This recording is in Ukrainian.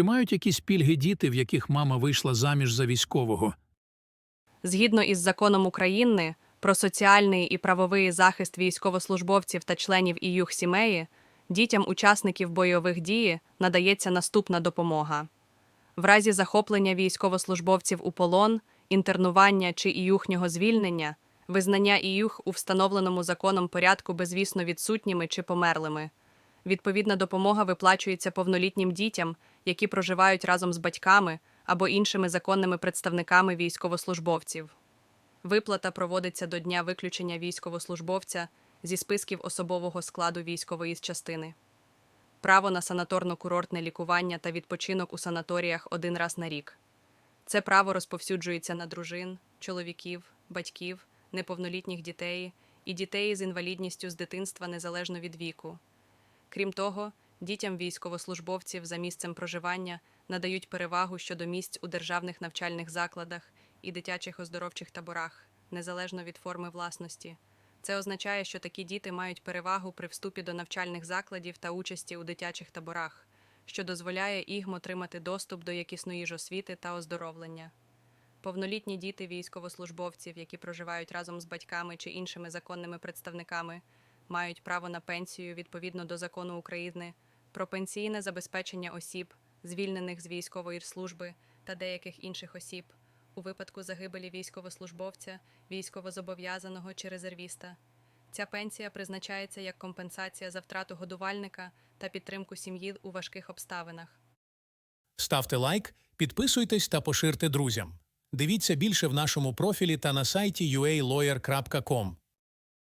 Чи мають якісь пільги діти, в яких мама вийшла заміж за військового? Згідно із законом України про соціальний і правовий захист військовослужбовців та членів і їх сімеї, дітям учасників бойових дій надається наступна допомога. В разі захоплення військовослужбовців у полон, інтернування чи іюхнього звільнення, визнання іюх у встановленому законом порядку безвісно відсутніми чи померлими. Відповідна допомога виплачується повнолітнім дітям, які проживають разом з батьками або іншими законними представниками військовослужбовців. Виплата проводиться до дня виключення військовослужбовця зі списків особового складу військової частини. Право на санаторно-курортне лікування та відпочинок у санаторіях один раз на рік. Це право розповсюджується на дружин, чоловіків, батьків, неповнолітніх дітей і дітей з інвалідністю з дитинства незалежно від віку. Крім того, дітям військовослужбовців за місцем проживання надають перевагу щодо місць у державних навчальних закладах і дитячих оздоровчих таборах, незалежно від форми власності. Це означає, що такі діти мають перевагу при вступі до навчальних закладів та участі у дитячих таборах, що дозволяє їм отримати доступ до якісної ж освіти та оздоровлення. Повнолітні діти військовослужбовців, які проживають разом з батьками чи іншими законними представниками, мають право на пенсію відповідно до закону України про пенсійне забезпечення осіб, звільнених з військової служби та деяких інших осіб у випадку загибелі військовослужбовця, військовозобов'язаного чи резервіста. Ця пенсія призначається як компенсація за втрату годувальника та підтримку сім'ї у важких обставинах. Ставте лайк, підписуйтесь та поширте друзям. Дивіться більше в нашому профілі та на сайті ualawyer.com.